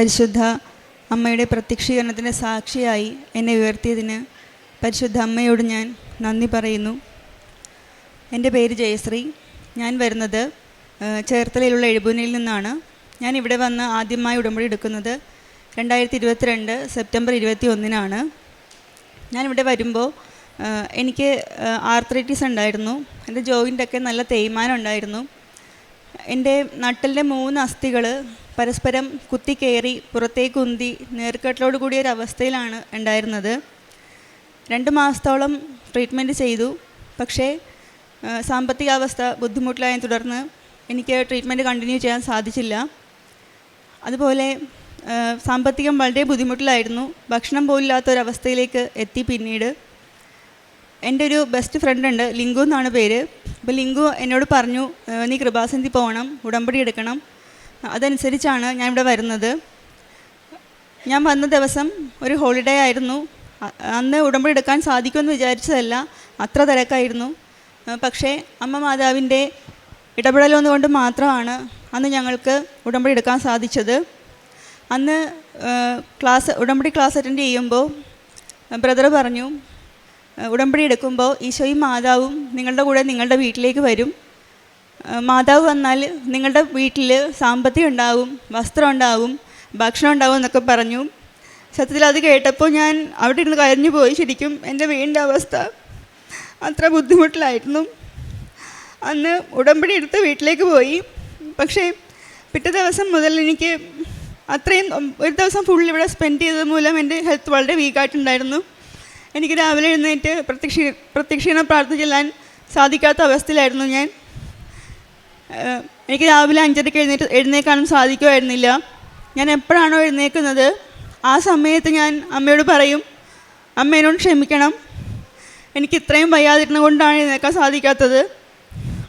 പരിശുദ്ധ അമ്മയുടെ പ്രത്യക്ഷീകരണത്തിന്റെ സാക്ഷിയായി എന്നെ ഉയർത്തിയതിന് പരിശുദ്ധ അമ്മയോട് ഞാൻ നന്ദി പറയുന്നു. എന്റെ പേര് ജയശ്രീ. ഞാൻ വരുന്നത് ചേർത്തലയിലുള്ള എഴുപൂനയിൽ നിന്നാണ്. ഞാൻ ഇവിടെ വന്ന് ആദ്യമായി ഉടമ്പടി എടുക്കുന്നത് രണ്ടായിരത്തി ഇരുപത്തിരണ്ട് സെപ്റ്റംബർ ഇരുപത്തി ഒന്നിനാണ് ഞാനിവിടെ വരുമ്പോൾ എനിക്ക് ആർത്രൈറ്റിസ് ഉണ്ടായിരുന്നു. എന്റെ ജോയിന്റൊക്കെ നല്ല തേയ്മാനം ഉണ്ടായിരുന്നു. എന്റെ നട്ടലിന്റെ മൂന്ന് അസ്ഥികൾ പരസ്പരം കുത്തിക്കയറി പുറത്തേക്ക് ഉന്തി നേർക്കെട്ടിലോട് കൂടിയ അവസ്ഥയിലാണ് ഉണ്ടായിരുന്നത്. രണ്ട് മാസത്തോളം ട്രീറ്റ്മെന്റ് ചെയ്തു. പക്ഷേ സാമ്പത്തികാവസ്ഥ ബുദ്ധിമുട്ടിലായതിനെ തുടർന്ന് എനിക്ക് ട്രീറ്റ്മെന്റ് കണ്ടിന്യൂ ചെയ്യാൻ സാധിച്ചില്ല. അതുപോലെ സാമ്പത്തികം വളരെ ബുദ്ധിമുട്ടിലായിരുന്നു. ഭക്ഷണം പോലില്ലാത്ത ഒരവസ്ഥയിലേക്ക് എത്തി പിന്നീട്. എന്റെ ഒരു ബെസ്റ്റ് ഫ്രണ്ട് ഉണ്ട് ലിങ്കു എന്നാണ് പേര്. അപ്പോൾ ലിങ്കു എന്നോട് പറഞ്ഞു നീ കൃപാസന്ധി പോകണം ഉടമ്പടി എടുക്കണം. അതനുസരിച്ചാണ് ഞാൻ ഇവിടെ വരുന്നത്. ഞാൻ വന്ന ദിവസം ഒരു ഹോളിഡേ ആയിരുന്നു. അന്ന് ഉടമ്പടി എടുക്കാൻ സാധിക്കുമെന്ന് വിചാരിച്ചതല്ല അത്ര തിരക്കായിരുന്നു. പക്ഷേ അമ്മ മാതാവിന്റെ ഇടപെടലൊന്നുകൊണ്ട് മാത്രമാണ് അന്ന് ഞങ്ങൾക്ക് ഉടമ്പടി എടുക്കാൻ സാധിച്ചത്. അന്ന് ക്ലാസ് ഉടമ്പടി ക്ലാസ് അറ്റൻഡ് ചെയ്യുമ്പോൾ ബ്രദർ പറഞ്ഞു ഉടമ്പടി എടുക്കുമ്പോൾ ഈശോയും മാതാവും നിങ്ങളുടെ കൂടെ നിങ്ങളുടെ വീട്ടിലേക്ക് വരും. മാതാവ് വന്നാൽ നിങ്ങളുടെ വീട്ടിൽ സാമ്പത്തികം ഉണ്ടാവും വസ്ത്രം ഉണ്ടാവും ഭക്ഷണം ഉണ്ടാവും എന്നൊക്കെ പറഞ്ഞു. സത്യത്തിൽ അത് കേട്ടപ്പോൾ ഞാൻ അവിടെ ഇരുന്ന് കരഞ്ഞു പോയി. ശരിക്കും എന്റെ വീടിന്റെ അവസ്ഥ അത്ര ബുദ്ധിമുട്ടിലായിരുന്നു. അന്ന് ഉടമ്പടി എടുത്ത് വീട്ടിലേക്ക് പോയി. പക്ഷേ പിറ്റേ ദിവസം മുതൽ എനിക്ക് അത്രയും ഒരു ദിവസം ഫുൾ ഇവിടെ സ്പെൻഡ് ചെയ്തത് മൂലം എന്റെ ഹെൽത്ത് വളരെ വീക്കായിട്ടുണ്ടായിരുന്നു എനിക്ക് രാവിലെ എഴുന്നേറ്റ് പ്രത്യക്ഷ പ്രത്യക്ഷീണ പ്രാർത്ഥന ചെല്ലാൻ സാധിക്കാത്ത അവസ്ഥയിലായിരുന്നു ഞാൻ. എനിക്ക് രാവിലെ അഞ്ചരയ്ക്ക് എഴുന്നേറ്റ് എഴുന്നേക്കാനും സാധിക്കുമായിരുന്നില്ല. ഞാൻ എപ്പോഴാണോ എഴുന്നേക്കുന്നത് ആ സമയത്ത് ഞാൻ അമ്മയോട് പറയും അമ്മ എന്നോട് ക്ഷമിക്കണം. എനിക്ക് ഇത്രയും വയ്യാതിരുന്നത് കൊണ്ടാണ് എഴുന്നേക്കാൻ സാധിക്കാത്തത്.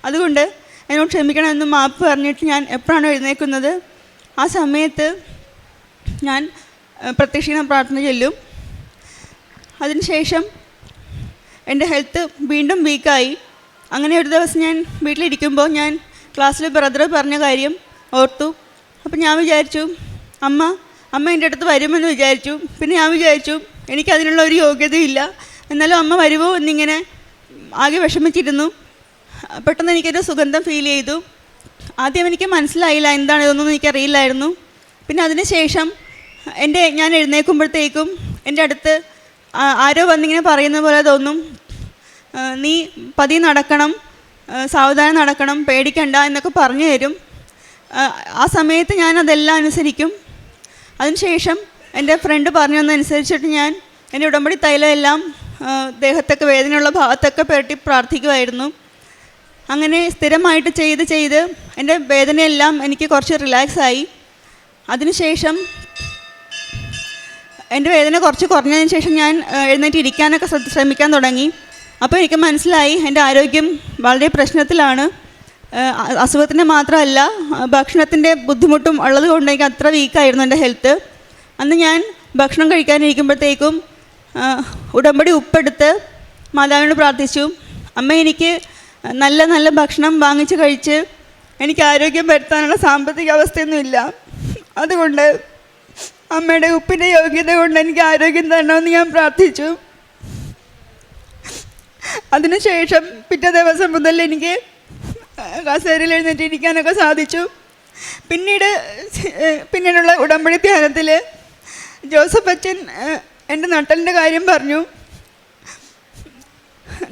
അതുകൊണ്ട് എന്നോട് ക്ഷമിക്കണം എന്ന് മാപ്പ് പറഞ്ഞിട്ട് ഞാൻ എപ്പോഴാണോ എഴുന്നേക്കുന്നത് ആ സമയത്ത് ഞാൻ പ്രത്യക്ഷീണം പ്രാർത്ഥന ചൊല്ലും. അതിനുശേഷം എന്റെ ഹെൽത്ത് വീണ്ടും വീക്കായി അങ്ങനെ ഒരു ദിവസം ഞാൻ വീട്ടിലിരിക്കുമ്പോൾ ഞാൻ ക്ലാസ്സിൽ ബ്രദർ പറഞ്ഞ കാര്യം ഓർത്തു. അപ്പം ഞാൻ വിചാരിച്ചു അമ്മ അമ്മ എന്റെ അടുത്ത് വരുമെന്ന് വിചാരിച്ചു. പിന്നെ ഞാൻ വിചാരിച്ചു എനിക്കതിനുള്ള ഒരു യോഗ്യതയില്ല. എന്നാലും അമ്മ വരുമോ എന്നിങ്ങനെ ആകെ വിഷമിച്ചിരുന്നു. പെട്ടെന്ന് എനിക്കൊരു സുഗന്ധം ഫീൽ ചെയ്തു. ആദ്യം എനിക്ക് മനസ്സിലായില്ല എന്താണ് ഇതൊന്നും എനിക്കറിയില്ലായിരുന്നു. പിന്നെ അതിനുശേഷം എന്റെ ഞാൻ എഴുന്നേൽക്കുമ്പോഴത്തേക്കും എന്റെ അടുത്ത് ആരോ വന്നിങ്ങനെ പറയുന്ന പോലെ തോന്നും. നീ പതി നടക്കണം. സാവധാനം നടക്കണം പേടിക്കണ്ട എന്നൊക്കെ പറഞ്ഞു തരും. ആ, സമയത്ത് ഞാൻ അതെല്ലാം അനുസരിക്കും. അതിനുശേഷം എന്റെ ഫ്രണ്ട് പറഞ്ഞു തന്നനുസരിച്ചിട്ട് ഞാൻ എന്റെ ഉടമ്പടി തൈലമെല്ലാം ദേഹത്തൊക്കെ വേദനയുള്ള ഭാഗത്തൊക്കെ പെരട്ടി പ്രാർത്ഥിക്കുമായിരുന്നു. അങ്ങനെ സ്ഥിരമായിട്ട് ചെയ്ത് ചെയ്ത് എന്റെ വേദനയെല്ലാം എനിക്ക് കുറച്ച് റിലാക്സ് ആയി. അതിനുശേഷം എന്റെ വേദന കുറച്ച് കുറഞ്ഞതിന് ശേഷം ഞാൻ എഴുന്നേറ്റ് ഇരിക്കാനൊക്കെ ശ്രമിക്കാൻ തുടങ്ങി. അപ്പോൾ എനിക്ക് മനസ്സിലായി എന്റെ ആരോഗ്യം വളരെ പ്രശ്നത്തിലാണ്. അസുഖത്തിന്റെ മാത്രമല്ല ഭക്ഷണത്തിന്റെ ബുദ്ധിമുട്ടും ഉള്ളത് കൊണ്ട് എനിക്ക് അത്ര വീക്കായിരുന്നു എന്റെ ഹെൽത്ത് അന്ന് ഞാൻ ഭക്ഷണം കഴിക്കാനിരിക്കുമ്പോഴത്തേക്കും ഉടമ്പടി ഉപ്പെടുത്ത് മാതാവിനോട് പ്രാർത്ഥിച്ചു. അമ്മ എനിക്ക് നല്ല നല്ല ഭക്ഷണം വാങ്ങിച്ച് കഴിച്ച് എനിക്ക് ആരോഗ്യം വരുത്താനുള്ള സാമ്പത്തിക അവസ്ഥയൊന്നുമില്ല. അതുകൊണ്ട് അമ്മയുടെ ഉപ്പിന്റെ യോഗ്യത കൊണ്ട് എനിക്ക് ആരോഗ്യം തരണമെന്ന് ഞാൻ പ്രാർത്ഥിച്ചു. അതിനുശേഷം പിറ്റേ ദിവസം മുതൽ എനിക്ക് കസേരയിൽ എഴുന്നേറ്റ് ഇരിക്കാനൊക്കെ സാധിച്ചു. പിന്നീട് പിന്നീടുള്ള ഉടമ്പടി ധ്യാനത്തിൽ ജോസഫ് അച്ഛൻ എന്റെ നട്ടലിന്റെ കാര്യം പറഞ്ഞു.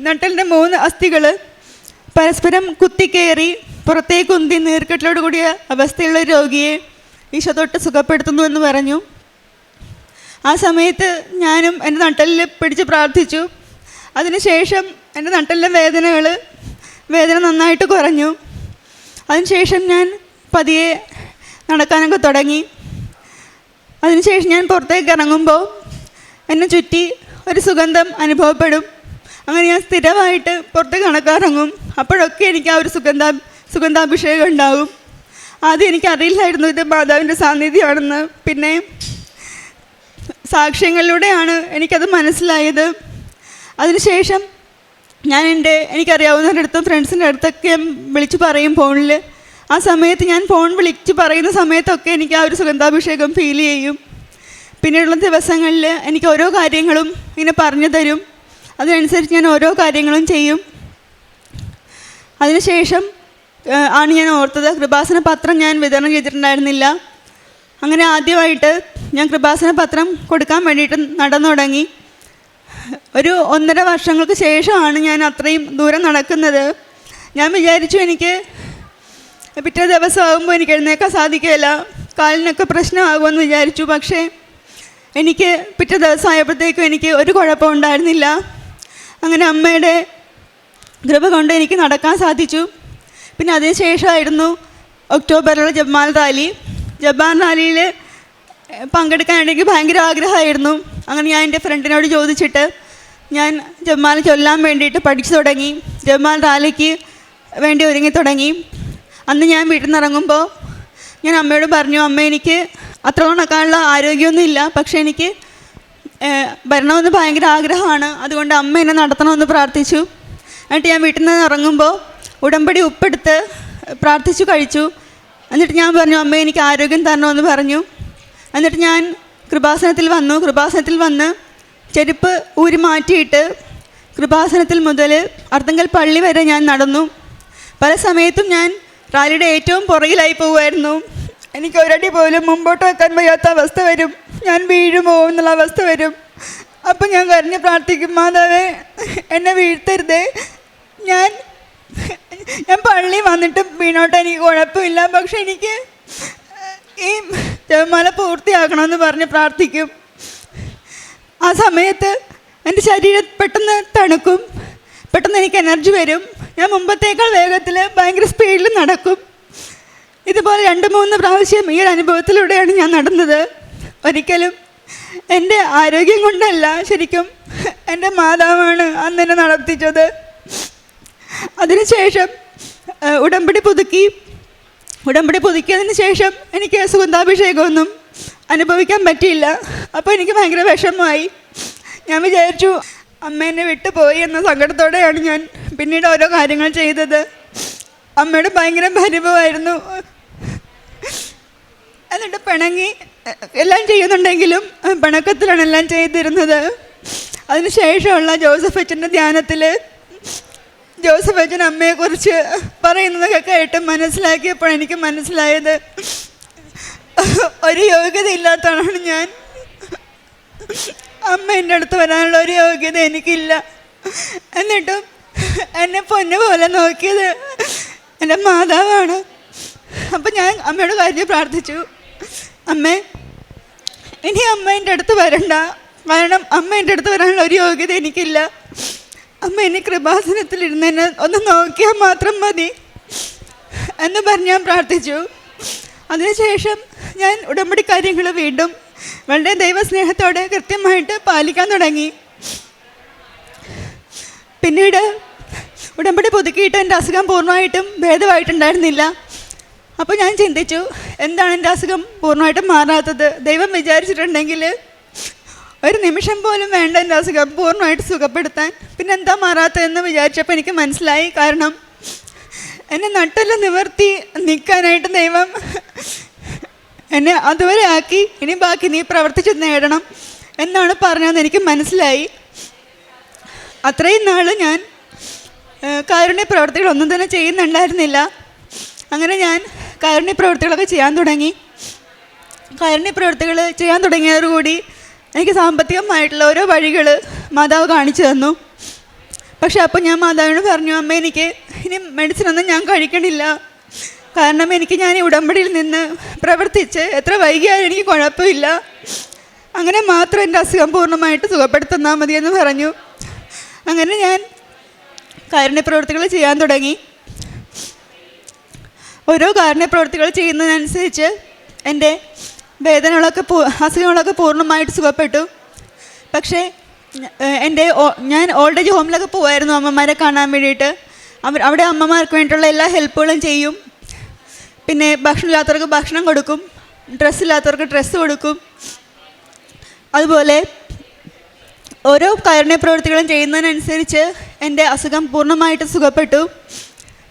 നട്ടലിന്റെ മൂന്ന് അസ്ഥികൾ പരസ്പരം കുത്തിക്കയറി പുറത്തേക്ക് ഉന്തി നീർക്കെട്ടിലോട് കൂടിയ അവസ്ഥയുള്ള രോഗിയെ ഈശോ തൊട്ട് സുഖപ്പെടുത്തുന്നു എന്ന് പറഞ്ഞു. ആ സമയത്ത് ഞാനും എന്റെ നട്ടലിൽ പിടിച്ച് പ്രാർത്ഥിച്ചു. അതിനുശേഷം എന്റെ നട്ടെല്ലാം വേദനകൾ വേദന നന്നായിട്ട് കുറഞ്ഞു. അതിനുശേഷം ഞാൻ പതിയെ നടക്കാനൊക്കെ തുടങ്ങി. അതിനുശേഷം ഞാൻ പുറത്തേക്ക് ഇറങ്ങുമ്പോൾ എന്നെ ചുറ്റി ഒരു സുഗന്ധം അനുഭവപ്പെടും. അങ്ങനെ ഞാൻ സ്ഥിരമായിട്ട് പുറത്തേക്ക് നടക്കാറിറങ്ങും അപ്പോഴൊക്കെ എനിക്ക് ആ ഒരു സുഗന്ധ സുഗന്ധാഭിഷേകം ഉണ്ടാകും ആദ്യം എനിക്കറിയില്ലായിരുന്നു ഇത് മാതാവിന്റെ സാന്നിധ്യമാണെന്ന്. പിന്നെ സാക്ഷ്യങ്ങളിലൂടെയാണ് എനിക്കത് മനസ്സിലായത്. അതിനുശേഷം ഞാൻ എന്റെ എനിക്കറിയാവുന്നവരുടെ അടുത്തും ഫ്രണ്ട്സിന്റെ അടുത്തൊക്കെ വിളിച്ച് പറയും ഫോണിൽ. ആ സമയത്ത് ഞാൻ ഫോൺ വിളിച്ച് പറയുന്ന സമയത്തൊക്കെ എനിക്ക് ആ ഒരു സുഗന്ധാഭിഷേകം ഫീൽ ചെയ്യും. പിന്നീടുള്ള ദിവസങ്ങളിൽ എനിക്ക് ഓരോ കാര്യങ്ങളും ഇങ്ങനെ പറഞ്ഞു തരും. അതിനനുസരിച്ച് ഞാൻ ഓരോ കാര്യങ്ങളും ചെയ്യും. അതിനുശേഷം ആണ് ഞാൻ ഓർത്തത്. കൃപാസന പത്രം ഞാൻ വിതരണം ചെയ്തിട്ടുണ്ടായിരുന്നില്ല. അങ്ങനെ ആദ്യമായിട്ട് ഞാൻ കൃപാസന പത്രം കൊടുക്കാൻ വേണ്ടിയിട്ട് നടന്നു തുടങ്ങി ഒരു ഒന്നര വർഷങ്ങൾക്ക് ശേഷമാണ് ഞാൻ അത്രയും ദൂരം നടക്കുന്നത്. ഞാൻ വിചാരിച്ചു എനിക്ക് പിറ്റേ ദിവസം ആകുമ്പോൾ എനിക്ക് എഴുന്നേക്കാൻ സാധിക്കില്ല കാലിനൊക്കെ പ്രശ്നമാകുമെന്ന് വിചാരിച്ചു. പക്ഷേ എനിക്ക് പിറ്റേ ദിവസം ആയപ്പോഴത്തേക്കും എനിക്ക് ഒരു കുഴപ്പം ഉണ്ടായിരുന്നില്ല. അങ്ങനെ അമ്മയുടെ കൃപ കൊണ്ട് എനിക്ക് നടക്കാൻ സാധിച്ചു. പിന്നെ അതിന് ശേഷമായിരുന്നു ഒക്ടോബറിലുള്ള ജബ്മാൽ റാലി. ജബ്ബാൻ റാലിയിൽ പങ്കെടുക്കാൻ എനിക്ക് ഭയങ്കര ആഗ്രഹമായിരുന്നു. അങ്ങനെ ഞാൻ എന്റെ ഫ്രണ്ടിനോട് ചോദിച്ചിട്ട് ഞാൻ ജബ്മാൽ ചൊല്ലാൻ വേണ്ടിയിട്ട് പഠിച്ചു തുടങ്ങി. ജമാൽ റാലിക്ക് വേണ്ടി ഒരുങ്ങി തുടങ്ങി. അന്ന് ഞാൻ വീട്ടിൽ നിന്ന് ഇറങ്ങുമ്പോൾ ഞാൻ അമ്മയോട് പറഞ്ഞു അമ്മ എനിക്ക് അത്ര കണക്കാനുള്ള ആരോഗ്യമൊന്നും ഇല്ല. പക്ഷേ എനിക്ക് വരണമെന്ന് ഭയങ്കര ആഗ്രഹമാണ്. അതുകൊണ്ട് അമ്മ എന്നെ നടത്തണമെന്ന് പ്രാർത്ഥിച്ചു. എന്നിട്ട് ഞാൻ വീട്ടിൽ നിന്ന് ഇറങ്ങുമ്പോൾ ഉടമ്പടി ഉപ്പെടുത്ത് പ്രാർത്ഥിച്ചു കഴിച്ചു. എന്നിട്ട് ഞാൻ പറഞ്ഞു അമ്മ എനിക്ക് ആരോഗ്യം തരണമെന്ന് പറഞ്ഞു. എന്നിട്ട് ഞാൻ കൃപാസനത്തിൽ വന്നു. കൃപാസനത്തിൽ വന്ന് ചെരുപ്പ് ഊരി മാറ്റിയിട്ട് കൃപാസനത്തിൽ മുതൽ അർത്തങ്കൽ പള്ളി വരെ ഞാൻ നടന്നു. പല സമയത്തും ഞാൻ റാലിയുടെ ഏറ്റവും പുറകിലായി പോകുമായിരുന്നു. എനിക്ക് ഒരടി പോലും മുമ്പോട്ട് വെക്കാൻ വയ്യാത്ത അവസ്ഥ വരും. ഞാൻ വീഴുമോ എന്നുള്ള അവസ്ഥ വരും. അപ്പം ഞാൻ കരഞ്ഞ് പ്രാർത്ഥിക്കും മാതാവേ എന്നെ വീഴ്ത്തരുതേ. ഞാൻ ഞാൻ പള്ളി വന്നിട്ട് വീണോട്ട് എനിക്ക് കുഴപ്പമില്ല. പക്ഷെ എനിക്ക് ഈ ജപമാല പൂർത്തിയാക്കണമെന്ന് പറഞ്ഞ് പ്രാർത്ഥിക്കും. ആ സമയത്ത് എന്റെ ശരീരം പെട്ടെന്ന് തണുക്കും. പെട്ടെന്ന് എനിക്ക് എനർജി വരും. ഞാൻ മുമ്പത്തേക്കാൾ വേഗത്തിൽ ഭയങ്കര സ്പീഡിൽ നടക്കും. ഇതുപോലെ രണ്ട് മൂന്ന് പ്രാവശ്യം ഈ ഒരു അനുഭവത്തിലൂടെയാണ് ഞാൻ നടന്നത്. ഒരിക്കലും എന്റെ ആരോഗ്യം കൊണ്ടല്ല ശരിക്കും എന്റെ മാതാവാണ് അന്ന് എന്നെ നടത്തിച്ചത്. അതിനുശേഷം ഉടമ്പടി പുതുക്കി. ഉടമ്പടി പുതുക്കിയതിന് ശേഷം എനിക്ക് സുഗന്ധാഭിഷേകമൊന്നും അനുഭവിക്കാൻ പറ്റിയില്ല. അപ്പോൾ എനിക്ക് ഭയങ്കര വിഷമമായി. ഞാൻ വിചാരിച്ചു അമ്മ എന്നെ വിട്ടുപോയി എന്ന സങ്കടത്തോടെയാണ് ഞാൻ പിന്നീട് ഓരോ കാര്യങ്ങൾ ചെയ്തത്. അമ്മയുടെ ഭയങ്കര പരിഭവമായിരുന്നു എന്നിട്ട് പിണങ്ങി എല്ലാം ചെയ്യുന്നുണ്ടെങ്കിലും പിണക്കത്തിലാണ് എല്ലാം ചെയ്തിരുന്നത്. അതിനുശേഷമുള്ള ജോസഫ് അച്ഛന്റെ ധ്യാനത്തിൽ ജോസഫ് അച്ഛൻ അമ്മയെക്കുറിച്ച് പറയുന്നതൊക്കെ കേട്ട് മനസ്സിലാക്കിയപ്പോൾ എനിക്ക് മനസ്സിലായത്. ഒരു യോഗ്യത ഇല്ലാത്തതാണ് ഞാൻ. അമ്മ എന്റെ അടുത്ത് വരാനുള്ള ഒരു യോഗ്യത എനിക്കില്ല. എന്നിട്ടും എന്നെ പൊന്നു പോലെ നോക്കിയത് എന്റെ മാതാവാണ്. അപ്പം ഞാൻ അമ്മയുടെ കാര്യം പ്രാർത്ഥിച്ചു. അമ്മേ ഇനി അമ്മ എന്റെ അടുത്ത് വരണ്ട. കാരണം അമ്മ എന്റെ അടുത്ത് വരാനുള്ള ഒരു യോഗ്യത എനിക്കില്ല. അമ്മ എന്നെ കൃപാസനത്തിൽ എന്നെ ഒന്ന് നോക്കിയാൽ മാത്രം മതി എന്ന് പറഞ്ഞ് ഞാൻ പ്രാർത്ഥിച്ചു. അതിനുശേഷം ഞാൻ ഉടമ്പടി കാര്യങ്ങൾ വീണ്ടും വളരെ ദൈവസ്നേഹത്തോടെ കൃത്യമായിട്ട് പാലിക്കാൻ തുടങ്ങി. പിന്നീട് ഉടമ്പടി പുതുക്കിയിട്ട് എന്റെ അസുഖം പൂർണമായിട്ടും ഭേദമായിട്ടുണ്ടായിരുന്നില്ല. അപ്പോൾ ഞാൻ ചിന്തിച്ചു എന്താണ് എന്റെ അസുഖം പൂർണമായിട്ടും മാറാത്തത്? ദൈവം വിചാരിച്ചിട്ടുണ്ടെങ്കിൽ ഒരു നിമിഷം പോലും വേണ്ട എന്റെ അസുഖം പൂർണമായിട്ട് സുഖപ്പെടുത്താൻ. പിന്നെ എന്താ മാറാത്തതെന്ന് വിചാരിച്ചപ്പോൾ എനിക്ക് മനസ്സിലായി. കാരണം എന്നെ നട്ടെല്ലാം നിവർത്തി നിൽക്കാനായിട്ട് ദൈവം എന്നെ അതുവരെ ആക്കി ഇനി ബാക്കി നീ പ്രവർത്തിച്ച് നേടണം എന്നാണ് പറഞ്ഞതെന്ന് എനിക്ക് മനസ്സിലായി. അത്രയും നാൾ ഞാൻ കാരുണ്യ കാരുണ്യ പ്രവർത്തികളൊന്നും തന്നെ ചെയ്യുന്നുണ്ടായിരുന്നില്ല. അങ്ങനെ ഞാൻ കാരുണ്യ പ്രവർത്തികളൊക്കെ ചെയ്യാൻ തുടങ്ങി. കാരുണ്യ പ്രവർത്തികൾ ചെയ്യാൻ തുടങ്ങിയതോടുകൂടി എനിക്ക് സാമ്പത്തികമായിട്ടുള്ള ഓരോ വഴികൾ മാതാവ് കാണിച്ചു തന്നു. പക്ഷെ അപ്പോൾ ഞാൻ മാതാവിനോട് പറഞ്ഞു അമ്മ എനിക്ക് ഇനി മെഡിസിനൊന്നും ഞാൻ കഴിക്കണില്ല. കാരണം എനിക്ക് ഞാൻ ഈ ഉടമ്പടിയിൽ നിന്ന് പ്രവർത്തിച്ച് എത്ര വൈകിയാലും എനിക്ക് കുഴപ്പമില്ല. അങ്ങനെ മാത്രം എന്റെ അസുഖം പൂർണമായിട്ട് സുഖപ്പെടുത്തുന്നാൽ മതിയെന്ന് പറഞ്ഞു. അങ്ങനെ ഞാൻ കാരുണ്യ പ്രവൃത്തികൾ ചെയ്യാൻ തുടങ്ങി. ഓരോ കാരുണ്യ പ്രവൃത്തികൾ ചെയ്യുന്നതിനനുസരിച്ച് എന്റെ വേദനകളൊക്കെ അസുഖങ്ങളൊക്കെ പൂർണമായിട്ട് സുഖപ്പെട്ടു. പക്ഷേ എന്റെ ഞാൻ ഓൾഡ് ഏജ് ഹോമിലൊക്കെ പോകുമായിരുന്നു അമ്മമാരെ കാണാൻ വേണ്ടിയിട്ട്. അവർ അവിടെ അമ്മമാർക്ക് വേണ്ടിയിട്ടുള്ള എല്ലാ ഹെൽപ്പുകളും ചെയ്യും. പിന്നെ ഭക്ഷണം ഇല്ലാത്തവർക്ക് ഭക്ഷണം കൊടുക്കും ഡ്രസ്സ് ഇല്ലാത്തവർക്ക് ഡ്രസ്സ് കൊടുക്കും. അതുപോലെ ഓരോ കാരുണ്യ പ്രവൃത്തികളും ചെയ്യുന്നതിനനുസരിച്ച് എന്റെ അസുഖം പൂർണമായിട്ട് സുഖപ്പെട്ടു.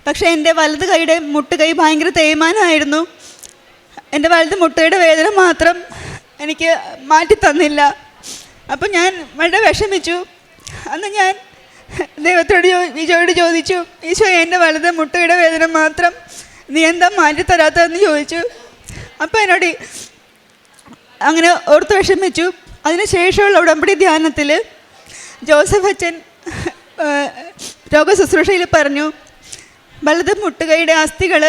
പക്ഷേ എന്റെ വലത് കൈയുടെ മുട്ടുകൈ ഭയങ്കര തേയ്മാനമായിരുന്നു. എന്റെ വലത് മുട്ടുകൈയുടെ വേദന മാത്രം എനിക്ക് മാറ്റി തന്നില്ല. അപ്പം ഞാൻ വളരെ വിഷമിച്ചു. അന്ന് ഞാൻ ദൈവത്തോട് ഈശോയോട് ചോദിച്ചു ഈശോ എന്റെ വലത് മുട്ടുകയുടെ വേദന മാത്രം നീ എന്താ മാറ്റി തരാത്തതെന്ന് ചോദിച്ചു. അപ്പം എന്നോട് അങ്ങനെ ഓർത്ത് വിഷമിച്ചു. അതിനുശേഷമുള്ള ഉടമ്പടി ധ്യാനത്തിൽ ജോസഫ് അച്ഛൻ രോഗശുശ്രൂഷയിൽ പറഞ്ഞു വലത് മുട്ടുകയുടെ അസ്ഥികൾ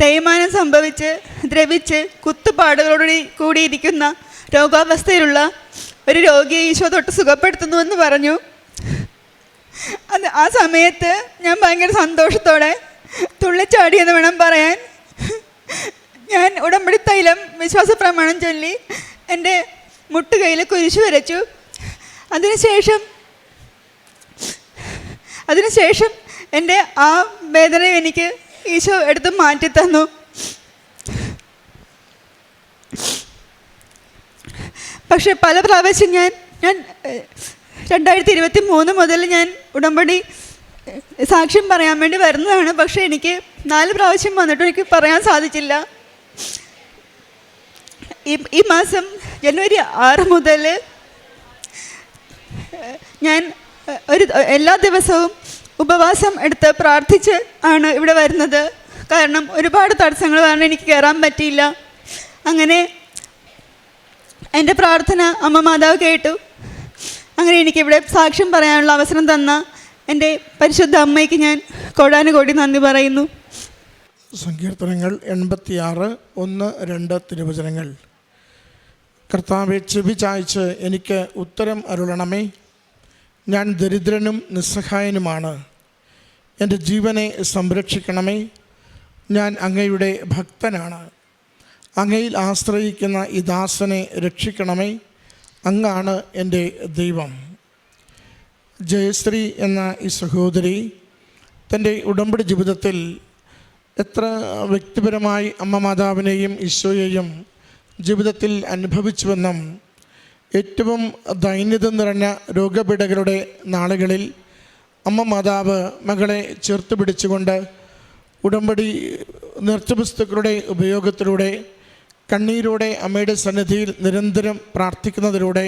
തേയ്മാനം സംഭവിച്ച് ദ്രവിച്ച് കുത്തുപാടുകളോട് കൂടിയിരിക്കുന്ന രോഗാവസ്ഥയിലുള്ള ഒരു രോഗിയെ ഈശോ തൊട്ട് സുഖപ്പെടുത്തുന്നുവെന്ന് പറഞ്ഞു. അത് ആ സമയത്ത് ഞാൻ ഭയങ്കര സന്തോഷത്തോടെ തുള്ളിച്ചാടിയെന്ന് വേണം പറയാൻ. ഞാൻ ഉടമ്പടി തൈലം വിശ്വാസ പ്രമാണം ചൊല്ലി എന്റെ മുട്ടുകയിൽ കുരിശു വരച്ചു. അതിനുശേഷം അതിനുശേഷം എന്റെ ആ വേദന എനിക്ക് ഈശോ എടുത്ത് മാറ്റി തന്നു. പക്ഷെ പല പ്രാവശ്യം ഞാൻ ഞാൻ രണ്ടായിരത്തി ഇരുപത്തി മൂന്ന് മുതൽ ഞാൻ ഉടമ്പടി സാക്ഷ്യം പറയാൻ വേണ്ടി വരുന്നതാണ്. പക്ഷെ എനിക്ക് നാല് പ്രാവശ്യം വന്നിട്ടും എനിക്ക് പറയാൻ സാധിച്ചില്ല. ഈ ഈ മാസം ജനുവരി ആറ് മുതൽ ഞാൻ ഒരു എല്ലാ ദിവസവും ഉപവാസം എടുത്ത് പ്രാർത്ഥിച്ച് ആണ് ഇവിടെ വരുന്നത്. കാരണം ഒരുപാട് തടസ്സങ്ങൾ കാരണം എനിക്ക് കയറാൻ പറ്റിയില്ല. അങ്ങനെ എന്റെ പ്രാർത്ഥന അമ്മ മാതാവ് കേട്ടു. അങ്ങനെ എനിക്കിവിടെ സാക്ഷ്യം പറയാനുള്ള അവസരം തന്ന എന്റെ പരിശുദ്ധ അമ്മയ്ക്ക് ഞാൻ കോടാനുകോടി നന്ദി പറയുന്നു. സങ്കീർത്തനങ്ങൾ എൺപത്തിയാറ് ഒന്ന് രണ്ട് തിരുവചനങ്ങൾ. കർത്താവെ ചെവി ചായ്ച്ച് എനിക്ക് ഉത്തരം അരുളണമേ. ഞാൻ ദരിദ്രനും നിസ്സഹായനുമാണ്. എന്റെ ജീവനെ സംരക്ഷിക്കണമേ. ഞാൻ അങ്ങയുടെ ഭക്തനാണ്. അങ്ങയിൽ ആശ്രയിക്കുന്ന ഈ ദാസനെ രക്ഷിക്കണമേ. അങ്ങാണ് എന്റെ ദൈവം. ജയശ്രീ എന്ന ഈ സഹോദരി തന്റെ ഉടമ്പടി ജീവിതത്തിൽ എത്ര വ്യക്തിപരമായി അമ്മ മാതാവിനെയും ഈശോയെയും ജീവിതത്തിൽ അനുഭവിച്ചുവെന്നും ഏറ്റവും ദൈന്യത നിറഞ്ഞ രോഗപീഠകളുടെ നാളുകളിൽ അമ്മ മാതാവ് മകളെ ചേർത്ത് പിടിച്ചുകൊണ്ട് ഉടമ്പടി നൃത്തപുസ്തകങ്ങളുടെ ഉപയോഗത്തിലൂടെ കണ്ണീരോടെ അമ്മയുടെ സന്നിധിയിൽ നിരന്തരം പ്രാർത്ഥിക്കുന്നതിലൂടെ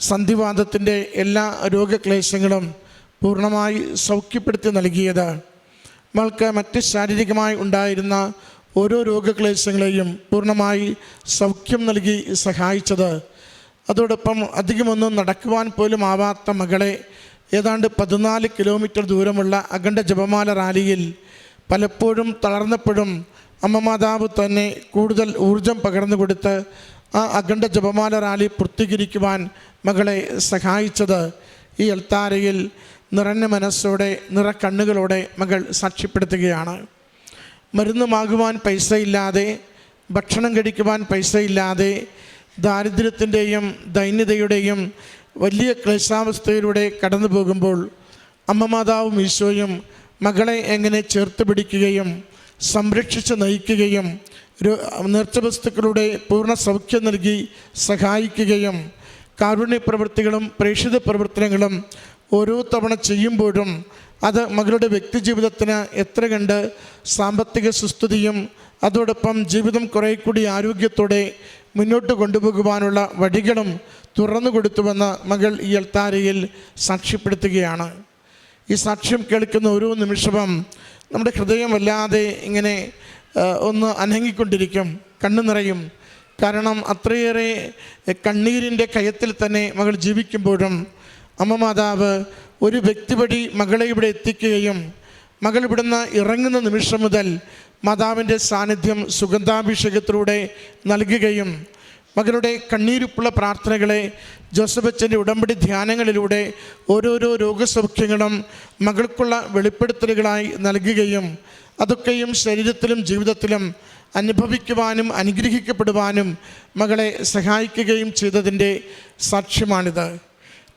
സന്ധിവാദത്തിന്റെ എല്ലാ രോഗക്ലേശങ്ങളും പൂർണമായി സൗഖ്യപ്പെടുത്തി നൽകിയത് മകൾക്ക് മറ്റ് ശാരീരികമായി ഉണ്ടായിരുന്ന ഓരോ രോഗക്ലേശങ്ങളെയും പൂർണമായി സൗഖ്യം നൽകി സഹായിച്ചത്. അതോടൊപ്പം അധികമൊന്നും നടക്കുവാൻ പോലും ആവാത്ത മകളെ ഏതാണ്ട് പതിനാല് കിലോമീറ്റർ ദൂരമുള്ള അഖണ്ഡ ജപമാല റാലിയിൽ പലപ്പോഴും തളർന്നപ്പോഴും അമ്മ മാതാവ് തന്നെ കൂടുതൽ ഊർജം പകർന്നു കൊടുത്ത് ആ അഖണ്ഡ ജപമാല റാലി പൂർത്തീകരിക്കുവാൻ മകളെ സഹായിച്ചത് ഈ എൽത്താരയിൽ നിറഞ്ഞ മനസ്സോടെ നിറക്കണ്ണുകളോടെ മകൾ സാക്ഷ്യപ്പെടുത്തുകയാണ്. മരുന്ന് വാങ്ങുവാൻ പൈസയില്ലാതെ ഭക്ഷണം കഴിക്കുവാൻ പൈസയില്ലാതെ ദാരിദ്ര്യത്തിന്റെയും ദൈന്യതയുടെയും വലിയ ക്ലേശാവസ്ഥയിലൂടെ കടന്നു പോകുമ്പോൾ അമ്മമാതാവും ഈശോയും മകളെ എങ്ങനെ ചേർത്ത് പിടിക്കുകയും സംരക്ഷിച്ച് നയിക്കുകയും നേർച്ചവസ്തുക്കളുടെ പൂർണ സൗഖ്യം നൽകി സഹായിക്കുകയും കാരുണ്യ പ്രവൃത്തികളും പ്രേക്ഷിത പ്രവർത്തനങ്ങളും ഓരോ തവണ ചെയ്യുമ്പോഴും അത് മകളുടെ വ്യക്തിജീവിതത്തിന് എത്ര കണ്ട് സാമ്പത്തിക സുസ്ഥിതിയും അതോടൊപ്പം ജീവിതം കുറേ കൂടി ആരോഗ്യത്തോടെ മുന്നോട്ട് കൊണ്ടുപോകുവാനുള്ള വഴികളും തുറന്നു കൊടുത്തുവെന്ന് മകൾ ഈ അൽത്താരയിൽ സാക്ഷ്യപ്പെടുത്തുകയാണ്. ഈ സാക്ഷ്യം കേൾക്കുന്ന ഓരോ നിമിഷവും നമ്മുടെ ഹൃദയം വല്ലാതെ ഇങ്ങനെ ഒന്ന് അനങ്ങിക്കൊണ്ടിരിക്കും കണ്ണു നിറയും. കാരണം അത്രയേറെ കണ്ണീരിന്റെ കയത്തിൽ തന്നെ മകൾ ജീവിക്കുമ്പോഴും അമ്മ മാതാവ് ഒരു വ്യക്തിപടി മകളെ ഇവിടെ എത്തിക്കുകയും മകൾ ഇവിടുന്ന് ഇറങ്ങുന്ന നിമിഷം മുതൽ മാതാവിന്റെ സാന്നിധ്യം സുഗന്ധാഭിഷേകത്തിലൂടെ നൽകുകയും മകളുടെ കണ്ണീരുപ്പുള്ള പ്രാർത്ഥനകളെ ജോസഫ് അച്ഛന്റെ ഉടമ്പടി ധ്യാനങ്ങളിലൂടെ ഓരോരോ രോഗസൗഖ്യങ്ങളും മകൾക്കുള്ള വെളിപ്പെടുത്തലുകളായി നൽകുകയും അതൊക്കെയും ശരീരത്തിലും ജീവിതത്തിലും അനുഭവിക്കുവാനും അനുഗ്രഹിക്കപ്പെടുവാനും മകളെ സഹായിക്കുകയും ചെയ്തതിന്റെ സാക്ഷ്യമാണിത്.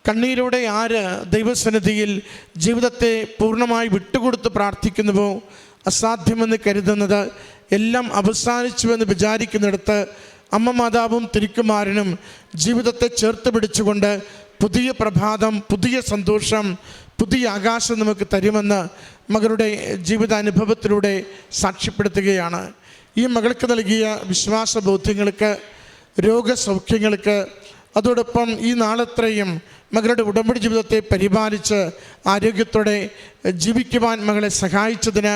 കണ്ണീരോടെ ആര് ദൈവസന്നിധിയിൽ ജീവിതത്തെ പൂർണമായി വിട്ടുകൊടുത്ത് പ്രാർത്ഥിക്കുന്നുവോ അസാധ്യമെന്ന് കരുതുന്നത് എല്ലാം അവസാനിച്ചുവെന്ന് വിചാരിക്കുന്നിടത്ത് അമ്മ മാതാവും തിരുക്കുമാരനും ജീവിതത്തെ ചേർത്ത് പിടിച്ചുകൊണ്ട് പുതിയ പ്രഭാതം പുതിയ സന്തോഷം പുതിയ ആകാശം നമുക്ക് തരുമെന്ന് മകളുടെ ജീവിതാനുഭവത്തിലൂടെ സാക്ഷ്യപ്പെടുത്തുകയാണ്. ഈ മകൾക്ക് നൽകിയ വിശ്വാസ ബോധ്യങ്ങൾക്ക് രോഗസൗഖ്യങ്ങൾക്ക് അതോടൊപ്പം ഈ നാളത്രയും മകളുടെ ഉടമ്പടി ജീവിതത്തെ പരിപാലിച്ച് ആരോഗ്യത്തോടെ ജീവിക്കുവാൻ മകളെ സഹായിച്ചതിന്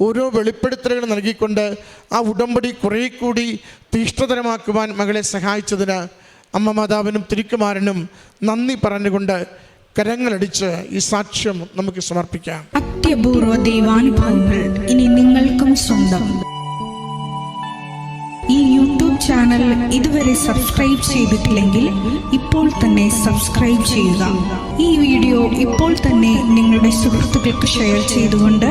ഓരോ വെളിപ്പെടുത്തലുകൾ നൽകിക്കൊണ്ട് ആ ഉടമ്പടി കുറേ കൂടി തീഷ്ണതരമാക്കുവാൻ മകളെ സഹായിച്ചതിന് അമ്മ മാതാവിനും തിരുക്കുമാരനും നന്ദി പറഞ്ഞുകൊണ്ട് കരങ്ങളടിച്ച് ഈ സാക്ഷ്യം നമുക്ക് സമർപ്പിക്കാം. അത്യപൂർവ ദൈവാനുഭവങ്ങൾ ഇനി നിങ്ങൾക്കും സ്വന്തം. ഈ യൂട്യൂബ് ചാനൽ ഇതുവരെ സബ്സ്ക്രൈബ് ചെയ്തിട്ടില്ലെങ്കിൽ ഇപ്പോൾ തന്നെ സബ്സ്ക്രൈബ് ചെയ്യുക. ഈ വീഡിയോ ഇപ്പോൾ തന്നെ നിങ്ങളുടെ സുഹൃത്തുക്കൾക്ക് ഷെയർ ചെയ്തുകൊണ്ട്